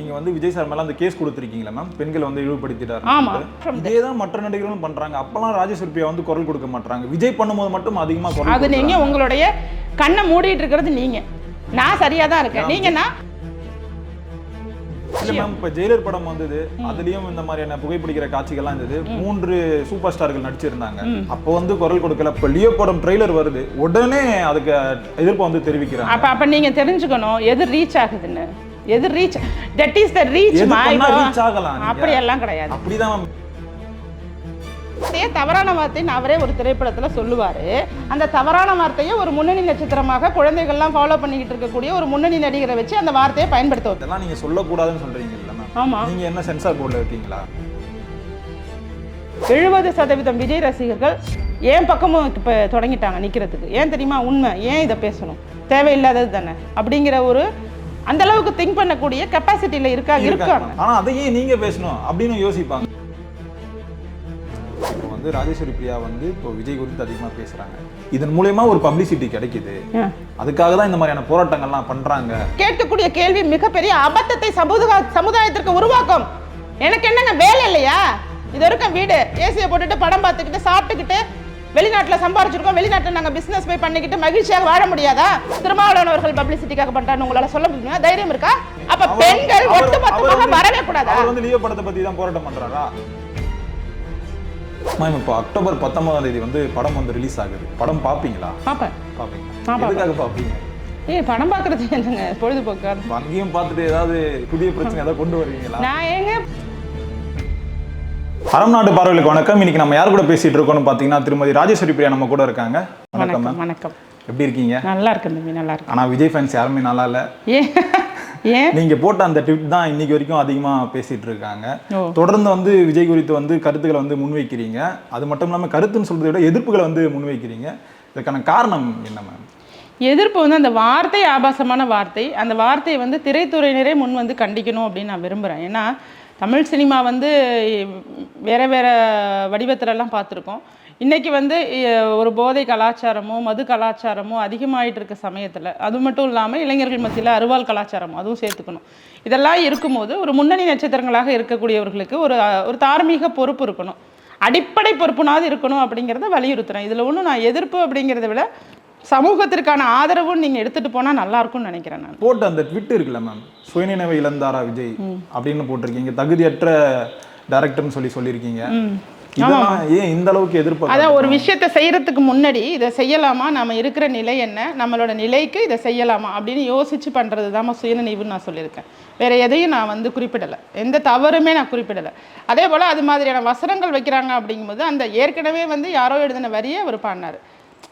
நீங்க வந்து விஜய் சார் மேல அந்த கேஸ் கொடுத்துருக்கீங்களா மேம் பெண்கள் வந்து இழிவுபடுத்திட்டாரு ஆமா. இதே தான் மற்ற நடிகர்களும் பண்றாங்க. அப்பெல்லாம் ராஜேஸ்வரி பிரியா வந்து குரல் கொடுக்க மாட்டாங்க விஜய் பண்ணும்போது மட்டும் அதிகமா குரல் அது நீங்க கொடுக்குறாங்க. உங்களுடைய கண்ணை மூடிட்டு இருக்கிறது நீங்க. நான் சரியா தான் இருக்கேன். நீங்கன்னா இல்ல மேம் இப்ப ஜெயிலர் படம் வந்தது. அதுலயும் இந்த மாதிரியான புகைப்பிடிக்கிற காட்சிகள்லாம் இருந்தது. மூன்று சூப்பர் ஸ்டார்கள் நடிச்சிருந்தாங்க. அப்போ வந்து குரல் கொடுக்கல. இப்ப லியோ படம் ட்ரெய்லர் வருது. உடனே அதுக்கு எதிர்ப்பு வந்து தெரிவிக்கிறாங்க. அப்ப அப்ப நீங்க தெரிஞ்சுக்கணும் எது ரீச் ஆகுதுன்னு. எது reach that is the reach reach ஆகலாம்? அப்படி எல்லாம் கிடையாது. அப்படிதான் மேம் தவறான வார்த்தைன்னு அவரே ஒரு திரைப்படத்துல சொல்லுவாரு. அந்த தவறான வார்த்தையை ஒரு முன்னணி நட்சத்திரமாக குழந்தைகள்லாம் ஃபாலோ பண்ணிக்கிட்டு இருக்கக்கூடிய ஒரு முன்னணி நடிகரை வச்சு அந்த வார்த்தையை பயன்படுத்த இதெல்லாம் நீங்க சொல்லக்கூடாதுன்னு சொல்றீங்கல்ல மேம் ஆமா. நீங்க என்ன சென்சார் போர்டில் இருக்கீங்களா? எழுபது சதவீதம் விஜய் ரசிகர்கள் ஏன் பக்கமும் இப்போ தொடங்கிட்டாங்க நிற்கிறதுக்கு ஏன் தெரியுமா? உண்மை. ஏன் இதை பேசணும்? தேவையில்லாதது தானே. அப்படிங்கிற ஒரு அந்த அளவுக்கு திங்க் பண்ணக்கூடிய கெப்பாசிட்டியில் இருக்கா? இருக்காங்க ஆனா அதையே நீங்க பேசணும் அப்படின்னு யோசிப்பாங்க. வந்து ராஜேஸ்வரி பிரியா வந்து இப்போ விஜய் குறித்து அதிகமா பேசுறாங்க. இதன் மூலயமா ஒரு பப்ளிசிட்டி கிடைக்குது. அதுக்காக தான் இந்த மாதிரியான போராட்டங்கள்லாம் பண்றாங்க. கேட்கக்கூடிய கேள்வி மிகப்பெரிய அபத்தத்தை சமூக சமுதாயத்திற்கு உருவாக்கும். எனக்கு என்னங்க வேலை இல்லையா? இது வரைக்கும் வீடு ஏசியை போட்டுட்டு படம் பார்த்துக்கிட்டு சாப்பிட்டுக்கிட்டு வெளிநாட்டில் சம்பாரிச்சிருக்கோம் வெளிநாட்டில் நாங்கள் பிஸ்னஸ் போய் பண்ணிக்கிட்டு மகிழ்ச்சியாக வாழ முடியாதா? திருமாவளவன் பப்ளிசிட்டிக்காக பண்ணுறான்னு உங்களால சொல்ல முடியுமா? தைரியம் இருக்கா? அப்ப பெண்கள் ஒட்டுமொத்தமாக வரவே கூடாதா? வந்து லியோ படத்தை பத்தி தான் போராட்டம் பண்றாரா? மேம் இப்போ அக்டோபர் பத்தொன்பதாம் தேதி வந்து படம் வந்து ரிலீஸ் ஆகுது. படம் பாப்பீங்களா? பார்ப்பேன் பார்ப்பேன். எதுக்காக பாப்பீங்க? ஏய் படம் பார்க்கறது என்னங்க? பொழுதுபோக்கு? இப்ப அங்கேயும் பார்த்துட்டு ஏதாவது புதிய பிரச்சனை ஏதாவது கொண்டு வருவீங்களா? நான் ஏங்க அறம் நாடு பார்வைகளுக்கு வணக்கம். இன்னைக்கு நம்ம யார் கூட பேசிட்டு இருக்கோம்னு பார்த்தீங்கன்னா திருமதி ராஜேஸ்வரி பிரியா நம்ம கூட இருக்காங்க. வணக்கம் வணக்கம் எப்படி இருக்கீங்க? நல்லா இருக்கேன் தம்பி நல்லா இருக்கேன். ஆனா விஜய் ஃபேன்ஸ் யாருமே நல்லா இல்ல. ஏன் நீங்க போட்ட அந்த ட்விட் தான் இன்னைக்கு வரைக்கும் அதிகமா பேசிட்டு இருக்காங்க. தொடர்ந்து வந்து விஜய் குறித்து வந்து கருத்துக்களை வந்து முன்வைக்கிறீங்க. அது மட்டும் இல்லாம கருத்துன்னு சொல்றதை விட எதிர்ப்புகளை வந்து முன்வைக்கிறீங்க. இதுக்கான காரணம் என்ன மேம் எதிர்ப்பு வந்து அந்த வார்த்தை ஆபாசமான வார்த்தை. அந்த வார்த்தையை வந்து திரைத்துறையினரே முன் வந்து கண்டிக்கணும் அப்படின்னு நான் விரும்புகிறேன் ஏன்னா தமிழ் சினிமா வந்து வேற வேற வடிவத்திலலாம் பார்த்துருக்கோம். இன்றைக்கி வந்து ஒரு போதை கலாச்சாரமோ மது கலாச்சாரமோ அதிகமாகிட்டு இருக்க சமயத்தில் அது மட்டும் இல்லாமல் இளைஞர்கள் மத்தியில் அருவாள் கலாச்சாரம் அதுவும் சேர்த்துக்கணும். இதெல்லாம் இருக்கும்போது ஒரு முன்னணி நட்சத்திரங்களாக இருக்கக்கூடியவர்களுக்கு ஒரு ஒரு தார்மீக பொறுப்பு இருக்கணும். அடிப்படை பொறுப்புனாவது இருக்கணும் அப்படிங்கிறத வலியுறுத்துகிறேன் இதில் ஒன்றும் நான் எதிர்ப்பு அப்படிங்கிறத விட சமூகத்திற்கான ஆதரவும் நீங்கள் எடுத்துகிட்டு போனால் நல்லா இருக்கும்னு நினைக்கிறேன் நான். போட்ட அந்த ட்விட் இருக்குல்ல மேம் சுயநினைவை இழந்தாரா விஜய்? அப்படின்னு போட்டிருக்கீங்க. தகுதியற்ற டைரக்டர்னு சொல்லி சொல்லியிருக்கீங்க. ஏன் இந்த அளவுக்கு எதிர்ப்பு அதான் ஒரு விஷயத்தை செய்யறதுக்கு முன்னாடி இதை செய்யலாமா? நம்ம இருக்கிற நிலை என்ன? நம்மளோட நிலைக்கு இதை செய்யலாமா? அப்படின்னு யோசிச்சு பண்றது தான் சுயநினைவுன்னு நான் சொல்லியிருக்கேன். வேற எதையும் நான் வந்து குறிப்பிடலை. எந்த தவறுமே நான் குறிப்பிடலை. அதே போல் அது மாதிரியான வசனங்கள் வைக்கிறாங்க அப்படிங்கும்போது அந்த ஏற்கனவே வந்து யாரோ எழுதின வரியை அவர் பாடினார்.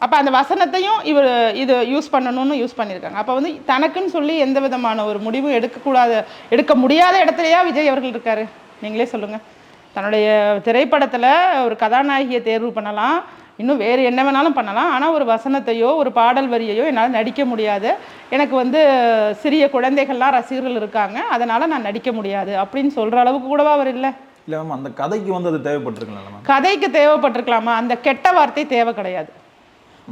அப்போ அந்த வசனத்தையும் இவர் இது யூஸ் பண்ணணும்னு யூஸ் பண்ணியிருக்காங்க அப்போ வந்து தனக்குன்னு சொல்லி எந்த விதமான ஒரு முடிவும் எடுக்கக்கூடாத எடுக்க முடியாத இடத்துலையா விஜய் அவர்கள் இருக்காரு? நீங்களே சொல்லுங்கள் தன்னுடைய திரைப்படத்தில் ஒரு கதாநாயகியை தேர்வு பண்ணலாம். இன்னும் வேறு என்ன வேணாலும் பண்ணலாம். ஆனால் ஒரு வசனத்தையோ ஒரு பாடல் வரியையோ என்னால் நடிக்க முடியாது. எனக்கு வந்து சிறிய குழந்தைகள்லாம் ரசிகர்கள் இருக்காங்க. அதனால் நான் நடிக்க முடியாது. அப்படின்னு சொல்கிற அளவுக்கு கூடவா அவர் இல்லை? இல்ல மேம் அந்த கதைக்கு வந்து அது தேவைப்பட்டிருக்கலாம் கதைக்கு தேவைப்பட்டிருக்கலாமா? அந்த கெட்ட வார்த்தை தேவை கிடையாது.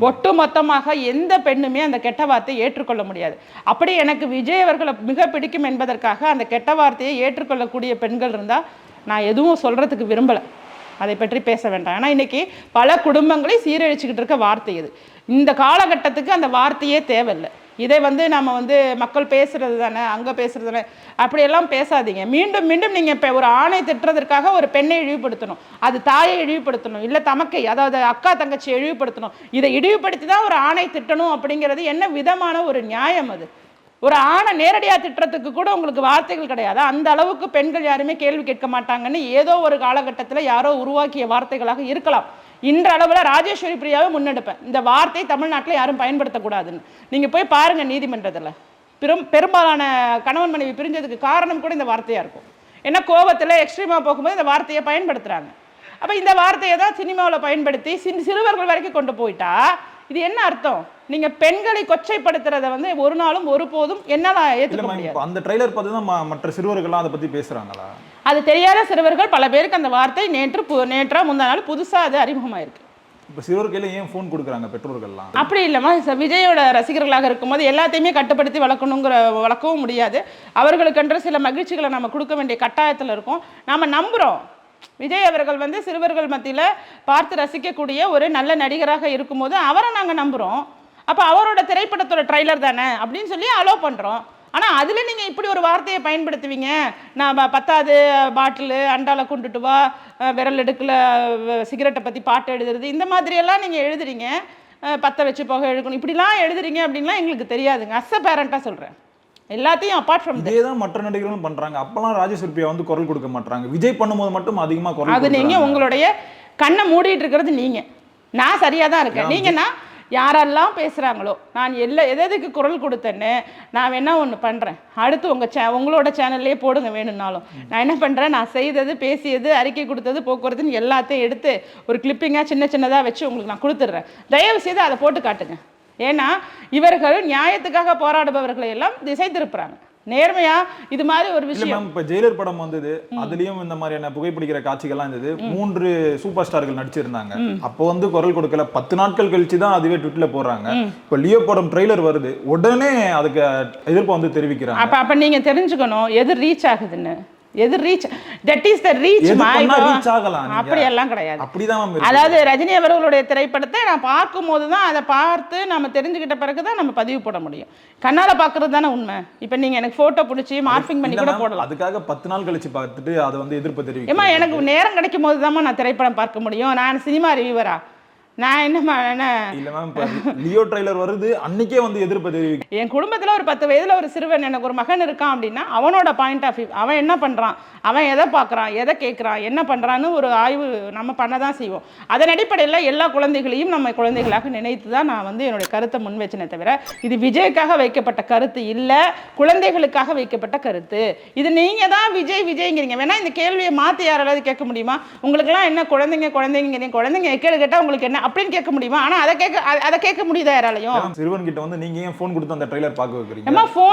ஒட்டு மொத்தமாக எந்த பெண்ணுமே அந்த கெட்ட வார்த்தையை ஏற்றுக்கொள்ள முடியாது. அப்படி எனக்கு விஜய் அவர்களை மிக பிடிக்கும் என்பதற்காக அந்த கெட்ட வார்த்தையை ஏற்றுக்கொள்ளக்கூடிய பெண்கள் இருந்தால் நான் எதுவும் சொல்கிறதுக்கு விரும்பலை. அதை பற்றி பேச வேண்டாம். ஏன்னா இன்றைக்கி பல குடும்பங்களை சீரழிச்சுக்கிட்டு இருக்க வார்த்தை இது. இந்த காலகட்டத்துக்கு அந்த வார்த்தையே தேவையில்லை. இதை வந்து நம்ம வந்து மக்கள் பேசுறது தானே அங்கே பேசுறது தானே. அப்படியெல்லாம் பேசாதீங்க. மீண்டும் மீண்டும் நீங்கள் இப்போ ஒரு ஆணை திட்டுறதற்காக ஒரு பெண்ணை இழிவுபடுத்தணும். அது தாயை இழிவுபடுத்தணும். இல்லை தமக்கை அதாவது அக்கா தங்கச்சி இழிவுபடுத்தணும். இதை இழிவுபடுத்தி தான் ஒரு ஆணை திட்டணும் அப்படிங்கிறது என்ன விதமான ஒரு நியாயம் அது? ஒரு ஆணை நேரடியாக திட்டுறதுக்கு கூட உங்களுக்கு வார்த்தைகள் கிடையாது. அந்த அளவுக்கு பெண்கள் யாருமே கேள்வி கேட்க மாட்டாங்கன்னு ஏதோ ஒரு காலகட்டத்தில் யாரோ உருவாக்கிய வார்த்தைகளாக இருக்கலாம். இன்ற அளவில் ராஜேஸ்வரி பிரியாவை முன்னெடுப்பேன். இந்த வார்த்தை தமிழ்நாட்டில் யாரும் பயன்படுத்தக்கூடாதுன்னு. நீங்கள் போய் பாருங்க நீதிமன்றத்தில். பெரும் பெரும்பாலான கணவன் மனைவி பிரிஞ்சதுக்கு காரணம் கூட இந்த வார்த்தையாக இருக்கும். ஏன்னா கோபத்தில் எக்ஸ்ட்ரீமாக போகும்போது இந்த வார்த்தையை பயன்படுத்துகிறாங்க அப்போ இந்த வார்த்தையை தான் சினிமாவில் பயன்படுத்தி சின் சிறுவர்கள் வரைக்கும் கொண்டு போயிட்டா இது என்ன அர்த்தம்? நீங்கள் பெண்களை கொச்சைப்படுத்துறத வந்து ஒரு நாளும் ஒருபோதும் என்னால் மேம் முடியாது. அந்த ட்ரைலர் பார்த்து தான் மற்ற சிறுவர்கள்லாம் அதை பத்தி பேசுறாங்களா? அது தெரியாத சிறுவர்கள் பல பேருக்கு அந்த வார்த்தை நேற்று பு நேற்றா முந்தா நாள் புதுசாக அது அறிமுகமாயிருக்கு. இப்போ சிறுவர் கையில ஏன் ஃபோன் கொடுக்குறாங்க பெற்றோர்கள்லாம்? அப்படி இல்லைம்மா விஜயோட ரசிகர்களாக இருக்கும்போது எல்லாத்தையுமே கட்டுப்படுத்தி வளர்க்கணுங்கிற வளர்க்கவும் முடியாது. அவர்களுக்கென்ற சில மகிழ்ச்சிகளை நம்ம கொடுக்க வேண்டிய கட்டாயத்தில் இருக்கோம். நாம் நம்புகிறோம் விஜய் அவர்கள் வந்து சிறுவர்கள் மத்தியில் பார்த்து ரசிக்கக்கூடிய ஒரு நல்ல நடிகராக இருக்கும்போது அவரை நாங்கள் நம்புகிறோம் அப்போ அவரோட திரைப்படத்தோட ட்ரைலர் தானே அப்படின்னு சொல்லி அலோவ் பண்ணுறோம் ஆனால் அதில் நீங்கள் இப்படி ஒரு வார்த்தையை பயன்படுத்துவீங்க. நான் பத்தாவது பாட்டிலு அண்டால கொண்டுட்டு வா விரல் எடுக்கல சிகரெட்டை பற்றி பாட்டு எழுதுறது இந்த மாதிரியெல்லாம் நீங்கள் எழுதுறீங்க. பற்ற வச்சு புகை எழுக்கணும் இப்படிலாம் எழுதுறீங்க அப்படின்லாம் எங்களுக்கு தெரியாதுங்க. அஸ் அ பேரண்ட்டாக சொல்கிறேன் எல்லாத்தையும் அப்பார்ட் ஃப்ரம் இதே தான் மற்ற நடிகர்களும் பண்றாங்க. அப்பெல்லாம் ராஜேஸ்வரி பிரியா வந்து குரல் கொடுக்க மாட்டாங்க. விஜய் பண்ணும்போது மட்டும் அதிகமா குரல் அது நீங்கள். உங்களுடைய கண்ணை மூடிட்டு இருக்கிறது நீங்கள் நான் சரியாக தான் இருக்கேன் நீங்கன்னா யாரெல்லாம் பேசுகிறாங்களோ நான் எல்லா எது எதுக்கு குரல் கொடுத்தேன்னு நான் வேணால் ஒன்று பண்ணுறேன் அடுத்து உங்கள் சே உங்களோட சேனல்லே போடுங்க வேணும்னாலும். நான் என்ன பண்ணுறேன் நான் செய்தது பேசியது அறிக்கை கொடுத்தது போக்குவரத்துன்னு எல்லாத்தையும் எடுத்து ஒரு கிளிப்பிங்காக சின்ன சின்னதாக வச்சு உங்களுக்கு நான் கொடுத்துட்றேன். தயவு செய்து அதை போட்டு காட்டுங்க. ஏன்னா இவர்கள் நியாயத்துக்காக போராடுபவர்களை எல்லாம் திசை திருப்புறாங்க. நேர்மையா? இது மாதிரி ஒரு விஷயம். இப்ப ஜெயிலர் படம் வந்தது அதுலயும் இந்த மாதிரியான புகைப்பிடிக்கிற காட்சிகள்லாம் இருந்தது. மூன்று சூப்பர் ஸ்டார்கள் நடிச்சிருந்தாங்க அப்போ வந்து குரல் கொடுக்கல. பத்து நாட்கள் கழிச்சு தான் அதுவே ட்விட்ல போடுறாங்க. இப்ப லியோ படம் ட்ரெய்லர் வருது. உடனே அதுக்கு எதிர்ப்பு வந்து தெரிவிக்கிறாங்க. அப்ப அப்ப நீங்க தெரிஞ்சுக்கணும் எது ரீச் ஆகுதுன்னு. எது reach that is the reach எது பண்ணா reach ஆகலாம் நீங்க? அப்படி எல்லாம் கிடையாது. அப்படிதான். அதாவது ரஜினி அவர்களுடைய திரைப்படத்தை நான் பார்க்கும்போது தான் அதை பார்த்து நம்ம தெரிஞ்சுக்கிட்ட பிறகு தான் நம்ம பதிவு போட முடியும். கண்ணால பார்க்கறது தானே உண்மை. இப்போ நீங்க எனக்கு போட்டோ பிடிச்சி மார்பிங் பண்ணி கூட போடலாம். அதுக்காக பத்து நாள் கழிச்சு பார்த்துட்டு அதை வந்து எதிர்ப்பு ஏமா தெரிவிக்கிறேன் எனக்கு நேரம் கிடைக்கும் போது நான் திரைப்படம் பார்க்க முடியும். நான் சினிமா ரிவ்யூவரா நான் என்ன இல்ல மேம் லியோ ட்ரெய்லர் வருது. அன்னைக்கே வந்து எதிர்ப்பு தெரிவிக்க என் குடும்பத்தில் ஒரு பத்து வயதில் ஒரு சிறுவன் எனக்கு ஒரு மகன் இருக்கான் அப்படின்னா அவனோட பாயிண்ட் ஆஃப் வியூ அவன் என்ன பண்ணுறான் அவன் எதை பார்க்குறான்? எதை கேட்குறான்? என்ன பண்ணுறான்னு ஒரு ஆய்வு நம்ம பண்ண தான் செய்வோம். அதன் அடிப்படையில் எல்லா குழந்தைகளையும் நம்ம குழந்தைகளாக நினைத்து தான் நான் வந்து என்னுடைய கருத்தை முன் வச்சனே தவிர இது விஜய்க்காக வைக்கப்பட்ட கருத்து இல்லை குழந்தைகளுக்காக வைக்கப்பட்ட கருத்து. இது நீங்கள் தான் விஜய் விஜய்ங்கிறீங்க. வேணா இந்த கேள்வியை மாற்றி யாராவது கேட்க முடியுமா? உங்களுக்குலாம் என்ன குழந்தைங்க குழந்தைங்கிறீங்க குழந்தைங்க கேள்வி கேட்டால் உங்களுக்கு என்ன? அப்படின்னு கேட்க முடியுமா? ஆனால் அதை கேட்க அதை கேட்க முடியுதா யாராலையும்? சிறுவன் கிட்ட வந்து நீங்க ஏன் போன் கொடுத்து அந்த ட்ரெய்லர் பார்க்க வைக்கிறீங்க?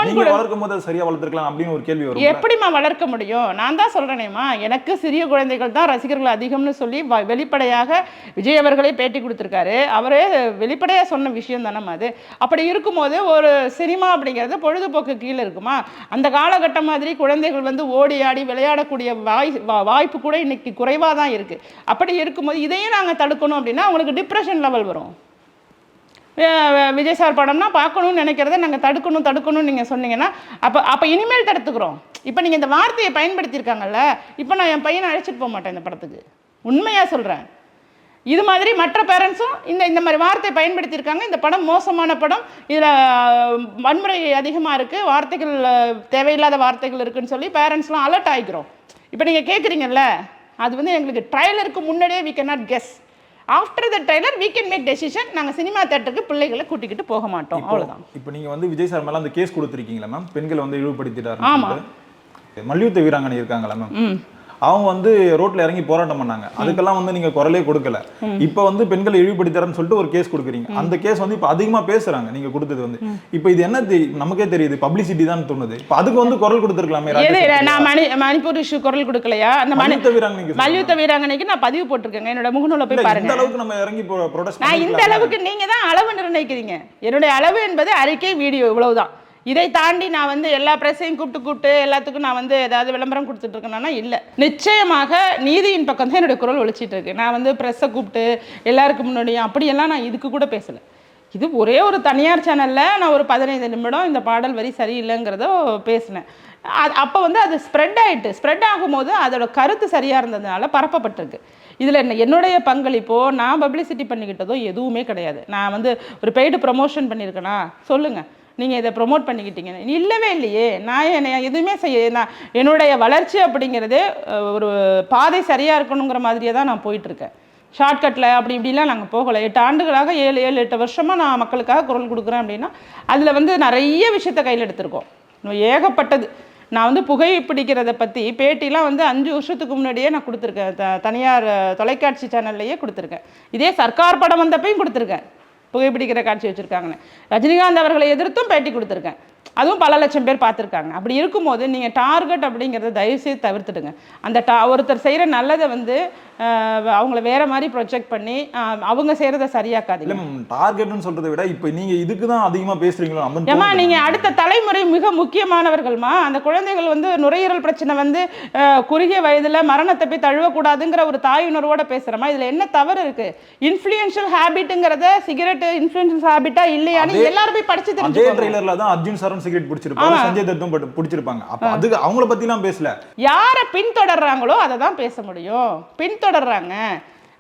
நீங்க கொடு- வளர்க்கும் போது சரியா வளர்த்துருக்கலாம் அப்படின்னு ஒரு கேள்வி வரும் எப்படிம்மா வளர்க்க முடியும்? நான் தான் சொல்கிறேனேம்மா எனக்கு சிறிய குழந்தைகள் தான் ரசிகர்கள் அதிகம்னு சொல்லி வெளிப்படையாக விஜய் அவர்களே பேட்டி கொடுத்துருக்காரு. அவரே வெளிப்படையாக சொன்ன விஷயம் தானே அது. அப்படி இருக்கும்போது ஒரு சினிமா அப்படிங்கிறது பொழுதுபோக்கு கீழே இருக்குமா? அந்த காலகட்டம் மாதிரி குழந்தைகள் வந்து ஓடி ஆடி விளையாடக்கூடிய வாய் வாய்ப்பு கூட இன்னைக்கு குறைவாக தான் இருக்குது அப்படி இருக்கும்போது இதையும் நாங்கள் தடுக்கணும் அப்படின்னா அவங்களுக்கு டிப்ரெஷன் லெவல் வரும். விஜய் சார் படம்னா பார்க்கணும்னு நினைக்கிறத நாங்கள் தடுக்கணும் தடுக்கணும்னு நீங்கள் சொன்னீங்கன்னா அப்போ அப்போ இனிமேல் தடுத்துக்கிறோம். இப்போ நீங்கள் இந்த வார்த்தையை பயன்படுத்தியிருக்காங்கல்ல இப்போ நான் என் பையனை அழைச்சிட்டு போக மாட்டேன் இந்த படத்துக்கு. உண்மையாக சொல்கிறேன் இது மாதிரி மற்ற பேரண்ட்ஸும் இந்த இந்த மாதிரி வார்த்தையை பயன்படுத்தியிருக்காங்க. இந்த படம் மோசமான படம். இதில் வன்முறை அதிகமாக இருக்குது வார்த்தைகள் தேவையில்லாத வார்த்தைகள் இருக்குதுன்னு சொல்லி பேரண்ட்ஸ்லாம் அலர்ட் ஆகிக்கிறோம் இப்போ நீங்கள் கேட்குறீங்கல்ல அது வந்து எங்களுக்கு ட்ரையலருக்கு முன்னாடியே we can not guess after the trailer we can make decision நாங்கள் சினிமா தேட்டருக்கு பிள்ளைகளை கூட்டிக்கிட்டு போக மாட்டோம். அவ்வளோதான் இப்போ நீங்க வந்து விஜய் சார் மேல அந்த கேஸ் கொடுத்துருக்கீங்களா மேம் பெண்களை வந்து இழிவுபடுத்திட்டாரு ஆமா. மல்யுத்த வீராங்கனை இருக்காங்களா மேம் அவங்க வந்து ரோட்ல இறங்கி போராட்டம் பண்ணாங்க. அதுக்கெல்லாம் வந்து நீங்க குரலே கொடுக்கல. இப்போ வந்து பெண்களை இழிவுபடுத்தாருன்னு சொல்லிட்டு ஒரு கேஸ் கொடுக்குறீங்க. அந்த கேஸ் வந்து இப்போ அதிகமா பேசுறாங்க. நீங்க கொடுத்தது வந்து. இப்போ இது என்ன நமக்கே தெரியுது. பப்ளிசிட்டி தான் தோணுது. இப்போ அதுக்கு வந்து குரல் கொடுத்துருக்கலாமே நான் மணி மணிப்பூர் இஷ்யூ குரல் கொடுக்கலையா? அந்த மல்யுத்த வீராங்கனைக்கு மல்யுத்த வீராங்கனைக்கு நான் பதிவு போட்டிருக்கேங்க. என்னோட முகநூல போய் பாருங்க. இந்த அளவுக்கு நம்ம இறங்கி ப்ரொடெஸ்ட் நான் இந்த அளவுக்கு நீங்க தான் அளவு நிர்ணயிக்கிறீங்க. என்னுடைய அளவு என்பது அறிக்கை வீடியோ இவ்வளவுதான். இதை தாண்டி நான் வந்து எல்லா பிரஸையும் கூப்பிட்டு கூப்பிட்டு எல்லாத்துக்கும் நான் வந்து ஏதாவது விளம்பரம் கொடுத்துட்டு இருக்கேன்னா இல்லை. நிச்சயமாக நீதியின் பக்கம் தான் என்னுடைய குரல் ஒழிச்சிட்டு இருக்கு நான் வந்து ப்ரெஸ்ஸை கூப்பிட்டு எல்லாருக்கும் முன்னாடியும் அப்படியெல்லாம் நான் இதுக்கு கூட பேசலை. இது ஒரே ஒரு தனியார் சேனலில் நான் ஒரு பதினைந்து நிமிடம் இந்த பாடல் வரி சரியில்லைங்கிறத பேசினேன். அது அப்போ வந்து அது ஸ்ப்ரெட் ஆகிட்டு ஸ்ப்ரெட் ஆகும்போது அதோட கருத்து சரியாக இருந்ததுனால பரப்பப்பட்டிருக்கு. இதில் என்ன என்னுடைய பங்களிப்போ நான் பப்ளிசிட்டி பண்ணிக்கிட்டதோ எதுவுமே கிடையாது. நான் வந்து ஒரு பெய்டு ப்ரமோஷன் பண்ணியிருக்கேனா? சொல்லுங்கள் நீங்கள் இதை ப்ரொமோட் பண்ணிக்கிட்டீங்க. இல்லவே இல்லையே. நான் என்னை எதுவுமே செய்ய நான் என்னுடைய வளர்ச்சி அப்படிங்கிறது ஒரு பாதை சரியாக இருக்கணுங்கிற மாதிரியே தான் நான் போயிட்டுருக்கேன். ஷார்ட்கட்டில் அப்படி இப்படிலாம் நாங்கள் போகலை. எட்டு ஆண்டுகளாக ஏழு ஏழு எட்டு வருஷமாக நான் மக்களுக்காக குரல் கொடுக்குறேன் அப்படின்னா அதில் வந்து நிறைய விஷயத்த கையில் எடுத்திருக்கோம். ஏகப்பட்டது. நான் வந்து புகை பிடிக்கிறத பற்றி பேட்டிலாம் வந்து அஞ்சு வருஷத்துக்கு முன்னாடியே நான் கொடுத்துருக்கேன். த தனியார் தொலைக்காட்சி சேனல்லையே கொடுத்துருக்கேன். இதே சர்க்கார் படம் வந்தப்பையும் கொடுத்துருக்கேன். புகைப்பிடிக்கிற காட்சி வச்சுருக்காங்கன்னு. ரஜினிகாந்த் அவர்களை எதிர்த்தும் பேட்டி கொடுத்துருக்கேன். அதுவும் பல லட்சம் பேர் பார்த்துருக்காங்க. அப்படி இருக்கும்போது நீங்கள் டார்கெட் அப்படிங்கிறத தயவுசெய்து தவிர்த்துடுங்க. அந்த டா ஒருத்தர் செய்கிற நல்லதை வந்து அவங்கள வேற மாதிரி ப்ரொஜெக்ட் பண்ணி அவங்க செய்கிறத இல்ல சரியாக்காதீங்க மேம் டார்கெட்னு சொல்றதை விட இப்போ நீங்க இதுக்கு தான் அதிகமா பேசுறீங்களோ நம்ம ஏமா நீங்க அடுத்த தலைமுறை மிக முக்கியமானவர்கள்மா. அந்த குழந்தைகள் வந்து நுரையீரல் பிரச்சனை வந்து குறுகிய வயதுல மரணத்தை போய் தழுவக்கூடாதுங்கிற ஒரு தாய் உணர்வோட பேசுறோமா இதுல என்ன தவறு இருக்கு? இன்ஃப்ளூயன்ஷியல் ஹேபிட்டுங்கிறத சிகரெட் இன்ஃப்ளூயன்ஷியல் ஹேபிட்டா இல்லையான்னு எல்லாரும் போய் படிச்சு தெரிஞ்சுக்கோங்க. ட்ரெய்லர்ல தான் அர்ஜுன் சரண் சிகரெட் பிடிச்சிருப்பாரு சஞ்சய் தத்தும் பட் பிடிச்சிருப்பாங்க. அப்ப அதுக்கு அவங்கள பத்திலாம் பேசல. யாரை பின்தொடர்றாங்களோ அதை தான் பேச முடியும். பின்தொடர்றாங்க.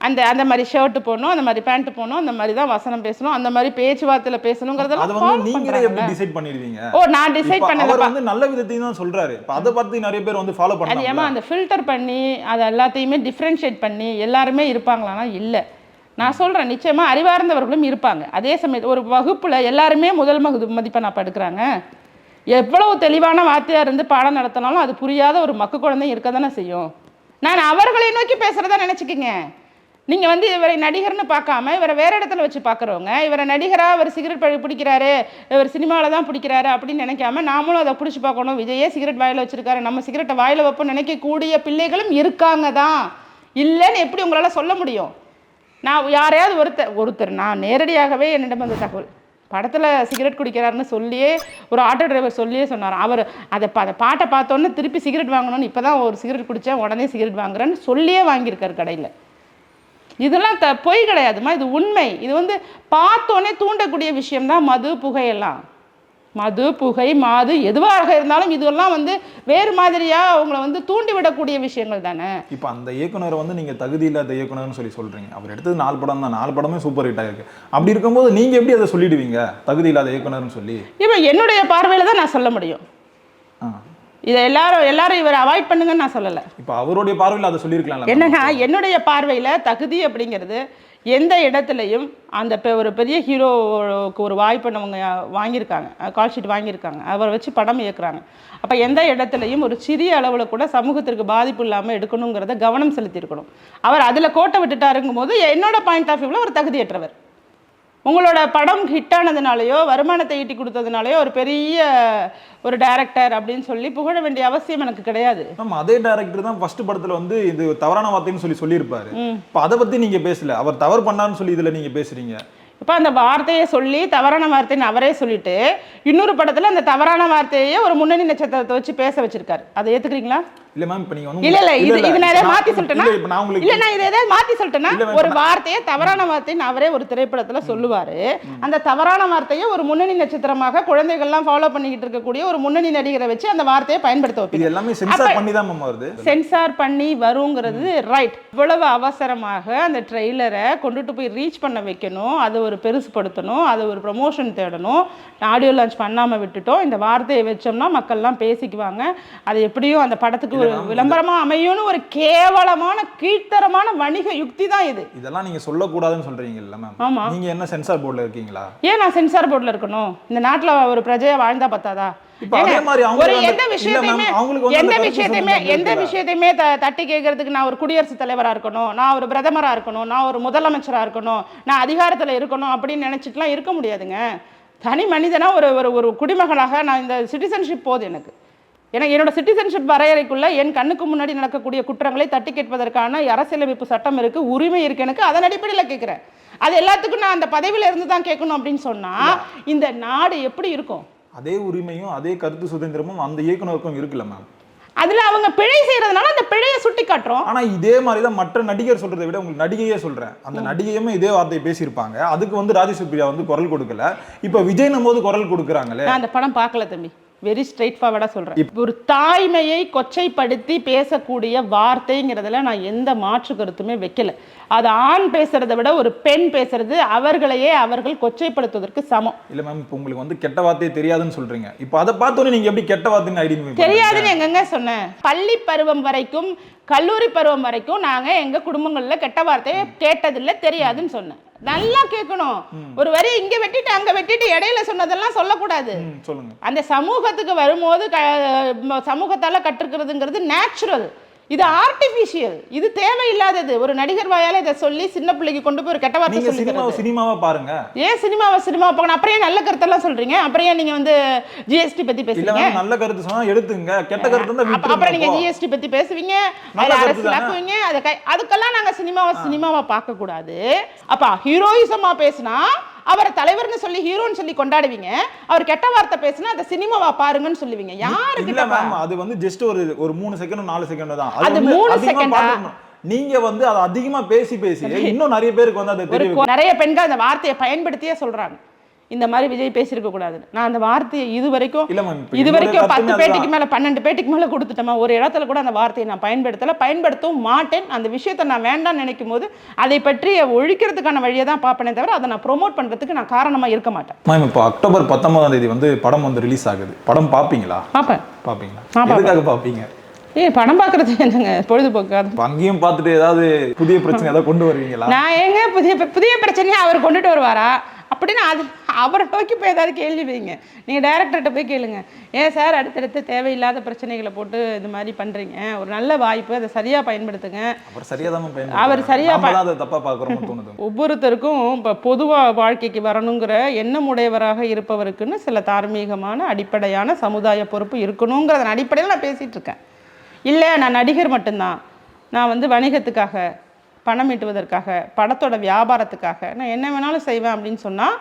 அந்த அந்த மாதிரி ஷர்ட் போடணும் அந்த மாதிரி பேண்ட் போடணும் அந்த மாதிரி தான் வசனம் பேசணும் அந்த மாதிரி பேச்சுவார்த்தையில அது பேசணுங்கிறதெல்லாம் வந்து follow நீங்களே. எப்படி டிசைட் பண்ணிடுவீங்க? ஓ நான் டிசைட் பண்ணல வந்து நல்ல விதத்தையும் தான் சொல்றாரு. இப்ப அதை பார்த்து நிறைய பேர் வந்து ஃபாலோ அது ஏமா பண்ணாங்க அந்த ஃபில்டர் பண்ணி அதை எல்லாத்தையுமே டிஃப்ரென்ஷியேட் பண்ணி எல்லாருமே இருப்பாங்களான்னா இல்லை. நான் சொல்கிறேன் நிச்சயமாக அறிவார்ந்தவர்களும் இருப்பாங்க. அதே சமயத்தில் ஒரு வகுப்பில் எல்லாருமே முதல் மகு மதிப்பெண் அப்போ எடுக்கிறாங்க. எவ்வளவு தெளிவான வார்த்தையாக இருந்து பாடம் நடத்தினாலும் அது புரியாத ஒரு மக்கு குழந்தை இருக்க தானே செய்யும். நான் அவர்களை நோக்கி பேசுகிறதா நினச்சிக்கிங்க. நீங்கள் வந்து இவரை நடிகர்னு பார்க்காம இவரை வேறு இடத்துல வச்சு பார்க்குறவங்க இவரை நடிகராக அவர் சிகரெட் பழி பிடிக்கிறாரு இவர் சினிமாவில் தான் பிடிக்கிறாரு அப்படின்னு நினைக்காம நாமளும் அதை பிடிச்சி பார்க்கணும். விஜயே சிகரெட் வாயில் வச்சுருக்காரு. நம்ம சிகரெட்டை வாயில் வைப்போம் நினைக்கக்கூடிய பிள்ளைகளும் இருக்காங்க தான். இல்லைன்னு எப்படி உங்களால் சொல்ல முடியும்? நான் யாரையாவது ஒருத்தர் ஒருத்தர் நான் நேரடியாகவே என்னிடம் வந்த தகவல் படத்தில் சிகரெட் குடிக்கிறாருன்னு சொல்லியே ஒரு ஆட்டோ டிரைவர் சொல்லியே சொன்னார். அவர் அதை அதை பாட்டை பார்த்தோன்னே திருப்பி சிகரெட் வாங்கணும்னு இப்போ தான் ஒரு சிகரெட் குடித்தேன் உடனே சிகரெட் வாங்குறேன்னு சொல்லியே வாங்கியிருக்காரு கடையில். இதெல்லாம் த பொய் கிடையாதுமா இது உண்மை. இது வந்து பார்த்தோன்னே தூண்டக்கூடிய விஷயம்தான் மது புகையெல்லாம். மது புகை மாது எதுவாக இருந்தாலும் இதெல்லாம் வந்து வேறு மாதிரியாக அவங்கள வந்து தூண்டி விடக்கூடிய விஷயங்கள் தானே? இப்ப அந்த இயக்குனரை வந்து நீங்க தகுதி இல்லாத இயக்குனர்னு சொல்லி சொல்றீங்க. அவர் எடுத்தது நாலு படம் தான். நாலு படமே சூப்பர் ஹிட் ஆயிருக்கு. அப்படி இருக்கும்போது நீங்க எப்படி அதை சொல்லிடுவீங்க? தகுதி இல்லாத இயக்குனர்னு சொல்லி? இப்போ என்னுடைய பார்வையில் தான் நான் சொல்ல முடியும். இதை எல்லாரும் எல்லாரும் இவரை அவாய்ட் பண்ணுங்கன்னு நான் சொல்லலை. இப்ப அவருடைய பார்வையில் அதை சொல்லியிருக்கலாம்ல. என்னன்னா என்னுடைய பார்வையில் தகுதி அப்படிங்கிறது எந்த இடத்துலையும் அந்த பெ- ஒரு பெரிய ஹீரோவுக்கு ஒரு வாய்ப்பு அவங்க வாங்கியிருக்காங்க. கால் ஷீட் வாங்கியிருக்காங்க. அவரை வச்சு படம் இயக்குறாங்க. அப்போ எந்த இடத்துலையும் ஒரு சிறிய அளவில் கூட சமூகத்திற்கு பாதிப்பு இல்லாமல் எடுக்கணுங்கிறத கவனம் செலுத்தியிருக்கணும். அவர் அதில் கோட்டை விட்டுட்டாருங்கும் போது என்னோட பாயிண்ட் ஆஃப் வியூவில் ஒரு தகுதியற்றவர். உங்களோட படம் ஹிட் ஆனதுனாலயோ வருமானத்தை ஈட்டி கொடுத்ததுனாலயோ ஒரு பெரிய ஒரு டைரக்டர் அப்படின்னு சொல்லி புகழ வேண்டிய அவசியம் எனக்கு கிடையாது. மேம் அதே டைரக்டர் தான் ஃபர்ஸ்ட் படத்துல வந்து இது தவறான வார்த்தைன்னு சொல்லி சொல்லியிருப்பாரு. இப்ப அதை பத்தி நீங்க பேசல. அவர் தவறு பண்ணாருன்னு சொல்லி இதுல நீங்க பேசுறீங்க. இப்போ அந்த வார்த்தையை சொல்லி தவறான வார்த்தைன்னு அவரே சொல்லிட்டு இன்னொரு படத்துல அந்த தவறான வார்த்தையே ஒரு முன்னணி நட்சத்திரத்தை வச்சு பேச வச்சிருக்காரு. அதை ஏத்துக்கிறீங்களா? இல்ல மேம் இப்ப நீங்க வந்து இல்ல இல்ல இது இது நான் மாத்தி இல்ல, சொல்லிட்டேனா இப்ப நான் உங்களுக்கு இல்ல நான் இதை ஏதாவது மாத்தி சொல்லிட்டேனா? இல்ல, ஒரு வார்த்தையை தவறான வார்த்தைன்னு அவரே ஒரு திரைப்படத்துல சொல்லுவாரு. அந்த தவறான வார்த்தையை ஒரு முன்னணி நட்சத்திரமாக குழந்தைகள்லாம் ஃபாலோ பண்ணிக்கிட்டு இருக்கக்கூடிய ஒரு முன்னணி நடிகரை வச்சு அந்த வார்த்தையை பயன்படுத்த வைப்பீங்க. எல்லாமே சென்சார் பண்ணி தான் மேம் வருது. சென்சார் பண்ணி வருங்கிறது ரைட் இவ்வளவு அவசரமாக அந்த ட்ரெய்லரை கொண்டுட்டு போய் ரீச் பண்ண வைக்கணும். அதை ஒரு பெருசுப்படுத்தணும் அதை ஒரு ப்ரமோஷன் தேடணும். ஆடியோ லான்ச் பண்ணாமல் விட்டுட்டோம். இந்த வார்த்தையை வச்சோம்னா மக்கள்லாம் பேசிக்குவாங்க. அது எப்படியும் அந்த படத்துக்கு ஒரு விளம்பரமா அமையும்னு ஒரு கேவலமான கீழ்த்தரமான வணிக யுக்தி தான் இது. இதெல்லாம் நீங்க சொல்லக்கூடாதுன்னு சொல்றீங்கல்ல மேம் ஆமா. நீங்க என்ன சென்சார் போர்டுல இருக்கீங்களா? ஏன் நான் சென்சார் போர்டில் இருக்கணும்? இந்த நாட்டுல ஒரு பிரஜையா வாழ்ந்தா பத்தாதா? எந்த விஷயத்தையுமே எந்த விஷயத்தையுமே எந்த? விஷயத்தையுமே தட்டி கேட்கறதுக்கு நான் ஒரு குடியரசுத் தலைவரா இருக்கணும் நான் ஒரு பிரதமரா இருக்கணும் நான் ஒரு முதலமைச்சரா இருக்கணும் நான் அதிகாரத்துல இருக்கணும் அப்படின்னு நினைச்சிட்டுலாம் இருக்க முடியாதுங்க. தனி மனிதனா ஒரு ஒரு குடிமகனாக நான் இந்த சிட்டிசன்ஷிப் போதும் எனக்கு. எனக்கு என்னோட சிட்டிசன்ஷிப் வரையறைக்குள்ள என் கண்ணுக்கு முன்னாடி நடக்கக்கூடிய குற்றங்களை தட்டி கேட்பதற்கான அரசியலமைப்பு சட்டம் இருக்கு உரிமை இருக்கு எனக்கு. அதன் அடிப்படையில் கேட்குறேன். அது எல்லாத்துக்கும் நான் அந்த பதவியில இருந்து தான் கேட்கணும் அப்படின்னு சொன்னா இந்த நாடு எப்படி இருக்கும்? அதே உரிமையும் அதே கருத்து சுதந்திரமும் அந்த இயக்குனருக்கும் இருக்குல்ல மேம் அதுல அவங்க பிழை செய்யறதுனால அந்த பிழையை சுட்டி காட்டுறோம். ஆனா இதே மாதிரி தான் மற்ற நடிகர் சொல்றதை விட உங்களுக்கு நடிகையே சொல்றேன். அந்த நடிகையுமே இதே வார்த்தையை பேசியிருப்பாங்க. அதுக்கு வந்து ராஜசுப்ரியா வந்து குரல் கொடுக்கல. இப்ப விஜய்னும் போது குரல் கொடுக்குறாங்களே. அந்த படம் பார்க்கல தம்பி. வெரி ஸ்ட்ரைட் ஃபார்வர்டாக சொல்கிறேன் ஒரு தாய்மையை கொச்சைப்படுத்தி பேசக்கூடிய வார்த்தைங்கிறதுல நான் எந்த மாற்று கருத்துமே வைக்கல. அது ஆண் பேசுறதை விட ஒரு பெண் பேசுறது அவர்களையே அவர்கள் கொச்சைப்படுத்துவதற்கு சமம். இல்ல மேம் இப்போ உங்களுக்கு வந்து கெட்ட வார்த்தையே தெரியாதுன்னு சொல்றீங்க. இப்போ அதை பார்த்தோன்னே நீங்க எப்படி கெட்ட வார்த்தைன்னு ஐடென்டிஃபை தெரியாதுன்னு எங்கங்க சொன்னேன்? பள்ளி பருவம் வரைக்கும் கல்லூரி பருவம் வரைக்கும் நாங்க எங்க குடும்பங்கள்ல கெட்ட வார்த்தையை கேட்டதில்ல தெரியாதுன்னு சொன்னேன். நல்லா கேட்கணும். ஒரு வரி இங்க வெட்டிட்டு அங்க வெட்டிட்டு இடையில சொன்னதெல்லாம் சொல்லக்கூடாது. அந்த சமூகத்துக்கு வரும்போது சமூகத்தால கற்றுக்கிறதுங்கிறது நேச்சுரல் இது ஆர்டிஃபிஷியல் இது தேவையில்லாதது. ஒரு நடிகர் வாயால இதை சொல்லி சின்ன பிள்ளைக்கு கொண்டு போய் ஒரு கெட்ட வார்த்தை சினிமாவை சினிமாவா பாருங்க. ஏன் சினிமாவை சினிமா பார்க்கணும் அப்புறம் ஏன் நல்ல கருத்தெல்லாம் சொல்றீங்க? அப்புறம் ஏன் நீங்க வந்து ஜிஎஸ்டி பத்தி பேசுறீங்க? நல்ல கருத்து சொன்னா எடுத்துங்க. கெட்ட கருத்து அப்புறம் நீங்க ஜிஎஸ்டி பத்தி பேசுவீங்க? அரசியலாக்குவீங்க அதுக்கெல்லாம் நாங்க சினிமாவை சினிமாவை பார்க்க கூடாது அப்ப ஹீரோயிசமா பேசினா அவரை தலைவர்னு சொல்லி ஹீரோன்னு சொல்லி கொண்டாடுவீங்க. அவர் கெட்ட வார்த்தை பேசினா அதை சினிமாவா பாருங்கன்னு சொல்லுவீங்க. இல்ல யாருக்கிட்ட மேம் அது வந்து ஜஸ்ட் ஒரு ஒரு மூணு செகண்ட் நாலு செகண்ட் தான். அது மூணு? பார்த்துக்கணும். நீங்க வந்து அதை அதிகமா பேசி பேசி இன்னும் நிறைய பேருக்கு வந்து அதை நிறைய பெண்கள் அந்த வார்த்தையை பயன்படுத்தியே சொல்றாங்க. இந்த மாதிரி விஜய் பேசியிருக்க கூடாதுன்னு நான் அந்த வார்த்தையை இது வரைக்கும் இது வரைக்கும் பத்து பேட்டிக்கு. மேல பன்னெண்டு பேட்டிக்கு மேல கொடுத்துட்டோமா ஒரு இடத்துல கூட அந்த வார்த்தையை நான் பயன்படுத்தல. பயன்படுத்தவும் மாட்டேன். அந்த விஷயத்தை நான் வேண்டாம்னு நினைக்கும் போது அதை பற்றி ஒழிக்கிறதுக்கான வழியை தான் பார்ப்பனே தவிர அதை நான் ப்ரோமோட் பண்றதுக்கு நான் காரணமா இருக்க மாட்டேன். மேம் இப்போ அக்டோபர் பத்தொன்பதாம் தேதி வந்து படம் வந்து ரிலீஸ் ஆகுது. படம் பாப்பீங்களா? பார்ப்பேன் பாப்பீங்களா? பாப்பேன். எதுக்காக பாப்பீங்க? ஏய் படம் பார்க்கறது என்னங்க? பொழுதுபோக்கு? அது இப்ப அங்கேயும் பார்த்துட்டு ஏதாவது புதிய பிரச்சனை ஏதாவது கொண்டு வருவீங்களா? நான் ஏங்க புதிய புதிய பிரச்சனையை அவர் கொண்டுட்டு வருவாரா? அப்படின்னு அது அவரை நோக்கி போய் ஏதாவது கேள்வி வைங்க. நீங்கள் டைரக்டர்கிட்ட போய் கேளுங்க. ஏன் சார் அடுத்தடுத்து தேவையில்லாத பிரச்சனைகளை போட்டு இது மாதிரி பண்ணுறீங்க ஒரு நல்ல வாய்ப்பு அதை சரியாக பயன்படுத்துங்க. அவர் சரியா தான் அவர் சரியா நம்ம தான் அதை தப்பா பார்க்குறோம்னு தோணுது. ஒவ்வொருத்தருக்கும் இப்போ பொதுவாக வாழ்க்கைக்கு வரணுங்கிற எண்ணம் உடையவராக இருப்பவருக்குன்னு சில தார்மீகமான அடிப்படையான சமுதாய பொறுப்பு இருக்கணுங்கிறதன் அடிப்படையில் நான் பேசிகிட்டு இருக்கேன். இல்லை நான் நடிகர் மட்டும்தான். நான் வந்து வணிகத்துக்காக பணம் ஈட்டுவதற்காக படத்தோட வியாபாரத்துக்காக நான் என்ன வேணாலும் செய்வேன் அப்படின்னு சொன்னால்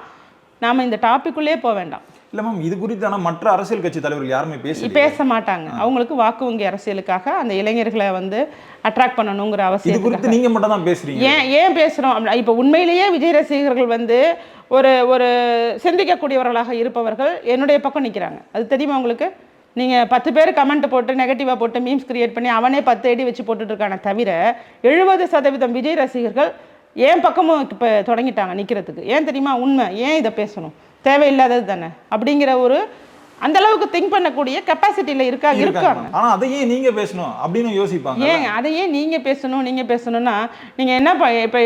நாம் இந்த டாபிக்குள்ளே போக வேண்டாம். இல்ல மேம் இது குறித்து ஆனா மற்ற அரசியல் கட்சி தலைவர்கள் யாருமே பேசல பேச மாட்டாங்க. அவங்களுக்கு வாக்கு வங்கி அரசியலுக்காக அந்த இளைஞர்களை வந்து அட்ராக்ட் பண்ணணுங்கிற இது அவசியம் குறித்து நீங்க மட்டும் தான் பேசுறீங்க. ஏன் ஏன் பேசுகிறோம் இப்போ உண்மையிலேயே விஜய் ரசிகர்கள் வந்து ஒரு ஒரு சிந்திக்கக்கூடியவர்களாக இருப்பவர்கள் என்னுடைய பக்கம் நிற்கிறாங்க அது தெரியுமா உங்களுக்கு? நீங்கள் பத்து பேர் கமெண்ட் போட்டு நெகட்டிவாக போட்டு மீம்ஸ் கிரியேட் பண்ணி அவனே பத்து அடி வச்சு போட்டுட்டு இருக்கானே தவிர எழுபது சதவீதம் விஜய் ரசிகர்கள் ஏன் பக்கமும் இப்போ தொடங்கிட்டாங்க நிற்கிறதுக்கு ஏன் தெரியுமா? உண்மை. ஏன் இதை பேசணும்? தேவையில்லாதது தானே? அப்படிங்கிற ஒரு அந்த அளவுக்கு திங்க் பண்ணக்கூடிய கெப்பாசிட்டியில் இருக்கா? இருக்காங்க ஆனா அதையே நீங்க பேசணும் அப்படின்னு யோசிப்பாங்க ஏங்க அதையே நீங்க பேசணும் நீங்க பேசணும்னா நீங்க என்ன இப்ப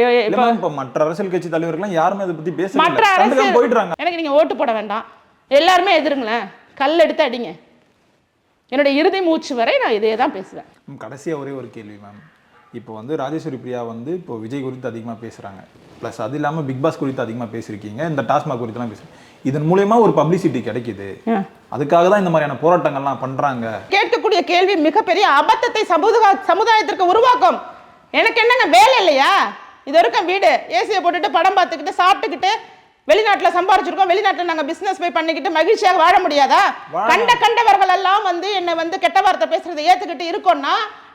இப்ப மற்ற அரசியல் கட்சி தலைவர்கள்லாம் யாருமே அதை பத்தி பேசல மற்ற அரசியல் போயிடுறாங்க. எனக்கு நீங்க ஓட்டு போட வேண்டாம். எல்லாருமே எதிருங்களேன். கல் எடுத்து அடிங்க. என்னுடைய இறுதி மூச்சு வரை நான் இதே தான் பேசுவேன். மேம், கடைசியா ஒரே ஒரு கேள்வி மேம். இப்போ வந்து ராஜேஸ்வரி பிரியா வந்து இப்போ விஜய் குறித்து அதிகமா பேசுறாங்க. ப்ளஸ் அது இல்லாம பிக் பாஸ் குறித்து அதிகமா பேசியிருக்கீங்க. இந்த டாஸ்மாக் குறித்துலாம் பேசுறீங்க. இதன் மூலயமா ஒரு பப்ளிசிட்டி கிடைக்குது. அதுக்காக தான் இந்த மாதிரியான போராட்டங்கள்லாம் பண்றாங்க. கேட்கக்கூடிய கேள்வி மிகப்பெரிய அபத்தத்தை சமூக சமுதாயத்திற்கு உருவாக்கும். எனக்கு என்னங்க வேலை இல்லையா? இது வரைக்கும் வீடு ஏசியை போட்டுட்டு படம் பார்த்துக்கிட்டு சாப்பிட்டுக்கிட்டு வெளிநாட்டுல சம்பாரிச்சிருக்கோம் வெளிநாட்டுல நாங்க பிசினஸ் போய் பண்ணிக்கிட்டு மகிழ்ச்சியாக வாழ முடியாதா? கண்ட கண்டவர்கள் எல்லாம் வந்து என்னை வந்து கெட்ட வார்த்தை பேசுறதை ஏத்துக்கிட்டு இருக்கோம்னா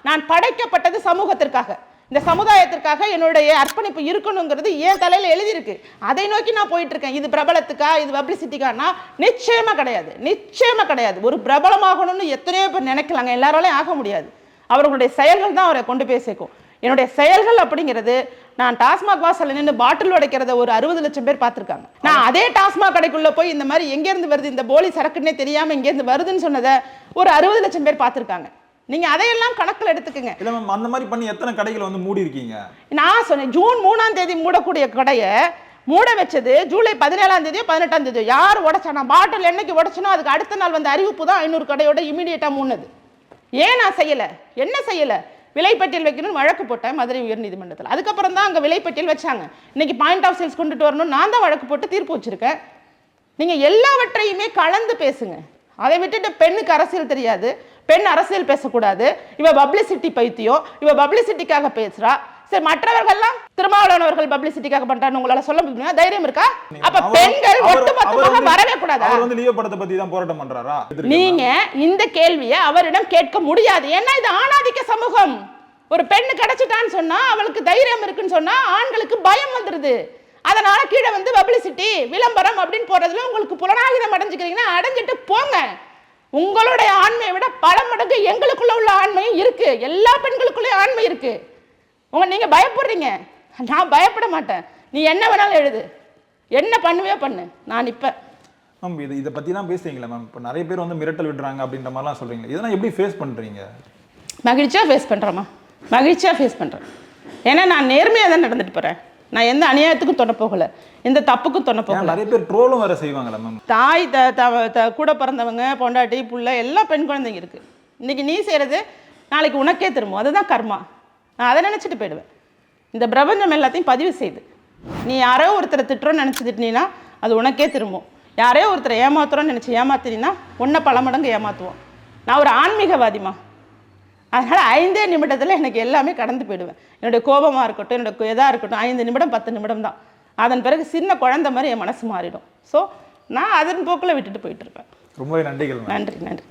நான் படைக்கப்பட்டது சமூகத்திற்காக. இந்த சமுதாயத்திற்காக என்னுடைய அர்ப்பணிப்பு இருக்கணுங்கிறது என் தலையில எழுதியிருக்கு. அதை நோக்கி நான் போயிட்டு இருக்கேன் இது பிரபலத்துக்கா இது பப்ளிசிட்டிக்கானா? நிச்சயமா கிடையாது. நிச்சயமா கிடையாது. ஒரு பிரபலமாகணும்னு எத்தனையோ பேர் நினைக்கலாங்க. எல்லாராலையும் ஆக முடியாது. அவர்களுடைய செயல்கள் தான் அவரை கொண்டு போய் சேர்க்கும். என்னுடைய செயல்கள் அப்படிங்கிறது நான் டாஸ்மாக் வாசல்ல நின்று பாட்டில் உடைக்கிறத ஒரு அறுபது லட்சம் பேர் பார்த்துருக்காங்க. நான் அதே டாஸ்மாக் கடைக்குள்ள போய் இந்த மாதிரி எங்கேருந்து வருது இந்த போலி சரக்குன்னே தெரியாம எங்கேருந்து வருதுன்னு சொன்னதை ஒரு அறுபது லட்சம் பேர் பார்த்துருக்காங்க. நீங்க அதையெல்லாம் கணக்கில் எடுத்துக்கங்க. இல்ல மேம் அந்த மாதிரி பண்ணி எத்தனை கடைகளை வந்து மூடி இருக்கீங்க? நான் சொன்னேன் ஜூன் மூணாம் தேதி மூடக்கூடிய கடையை மூட வச்சது ஜூலை பதினேழாம் தேதியோ பதினெட்டாம் தேதியோ. யார் உடைச்சா? நான் பாட்டில் என்னைக்கு உடைச்சனோ அதுக்கு அடுத்த நாள் வந்த அறிவிப்பு தான் ஐநூறு கடையோட இமீடியட்டாக மூணுது ஏன் நான் செய்யலை? என்ன செய்யலை? விலைப்பட்டியல் வைக்கணும்னு வழக்கு போட்டேன் மதுரை உயர்நீதிமன்றத்தில். அதுக்கப்புறம் தான் அங்கே விலைப்பட்டியல் வச்சாங்க. இன்னைக்கு பாயிண்ட் ஆஃப் சேல்ஸ் கொண்டுட்டு வரணும் நான் தான் வழக்கு போட்டு தீர்ப்பு வச்சுருக்கேன். நீங்கள் எல்லாவற்றையுமே கலந்து பேசுங்க. அதை விட்டுட்டு பெண்ணுக்கு அரசியல் தெரியாது. பெண் அரசியல் பேசக்கூடாது. இவ பப்ளிசிட்டி பைத்தியம். இவ பப்ளிசிட்டிக்காக பேசுகிறா சரி மற்றவர்கள்லாம் திருமாவளவர்கள் பப்ளிசிட்டிக்காக பண்றான்னு உங்களால சொல்ல முடியுமா? தைரியம் இருக்கா? அப்ப பெண்கள் ஒட்டுமொத்தமாக வரவே கூடாதா? அவர் வந்து லியோ படத்தை பத்தி தான் போராட்டம் பண்றாரா? நீங்க இந்த கேள்வியை அவரிடம் கேட்க முடியாது. ஏன்னா இது ஆணாதிக்க சமூகம். ஒரு பெண்ணு கிடைச்சிட்டான்னு சொன்னா அவளுக்கு தைரியம் இருக்குன்னு சொன்னா ஆண்களுக்கு பயம் வந்துருது. அதனால கீழே வந்து பப்ளிசிட்டி விளம்பரம் அப்படின்னு போறதுல உங்களுக்கு புலனாயுதம் அடைஞ்சுக்கிறீங்கன்னா அடைஞ்சிட்டு போங்க. உங்களுடைய ஆண்மையை விட பல மடங்கு எங்களுக்குள்ள உள்ள ஆண்மையும் இருக்கு. எல்லா பெண்களுக்குள்ளேயும் ஆண்மை இருக்கு. உங்க நீங்க பயப்படுறீங்க. நான் பயப்பட மாட்டேன். நீ என்ன வேணாலும் எழுது. என்ன பண்ணுவே பண்ணு. நான் நிப்பேன் மேம் இது இதை தான் பேசுறீங்களா மேம்? இப்போ நிறைய பேர் வந்து மிரட்டல் விடுறாங்க அப்படின்ற மாதிரிலாம் சொல்றீங்க இதெல்லாம் எப்படி ஃபேஸ் பண்றீங்க? மகிழ்ச்சியாக ஃபேஸ் பண்ணுறேம்மா மகிழ்ச்சியாக ஃபேஸ் பண்ணுறேன் ஏன்னா நான் நேர்மையாக தான் நடந்துட்டு போகிறேன் நான் எந்த அநியாயத்துக்கும் தொட போகல. எந்த தப்புக்கும் ஏன் போகல. நிறைய பேர் ட்ரோலும் வேற செய்வாங்களா மேம். தாய் த த- கூட பிறந்தவங்க பொண்டாட்டி புள்ள எல்லா பெண் குழந்தைங்க இருக்குது இன்னைக்கு நீ செய்கிறது நாளைக்கு உனக்கே திரும்பும். அதுதான் கர்மா. நான் அதை நினச்சிட்டு போயிடுவேன். இந்த பிரபஞ்சம் எல்லாத்தையும் பதிவு செய்து. நீ யாரோ ஒருத்தரை திட்டுறோன்னு நினச்சி திட்டினீன்னா அது உனக்கே திரும்பும். யாரையோ ஒருத்தரை ஏமாத்துறோன்னு நினச்சி ஏமாத்தினீன்னா உன்னை பல மடங்கு ஏமாற்றுவோம் நான் ஒரு ஆன்மீகவாதிமா அதனால் ஐந்தே நிமிடத்தில் எனக்கு எல்லாமே கடந்து போயிடுவேன். என்னுடைய கோபமாக இருக்கட்டும் என்னோட எதாக இருக்கட்டும் ஐந்து நிமிடம் பத்து நிமிடம் தான். அதன் பிறகு சின்ன குழந்தை மாதிரி என் மனசு மாறிடும். ஸோ நான் அதன் போக்கில் விட்டுட்டு போயிட்டு இருப்பேன். ரொம்பவே நன்றிகள் நன்றி நன்றி.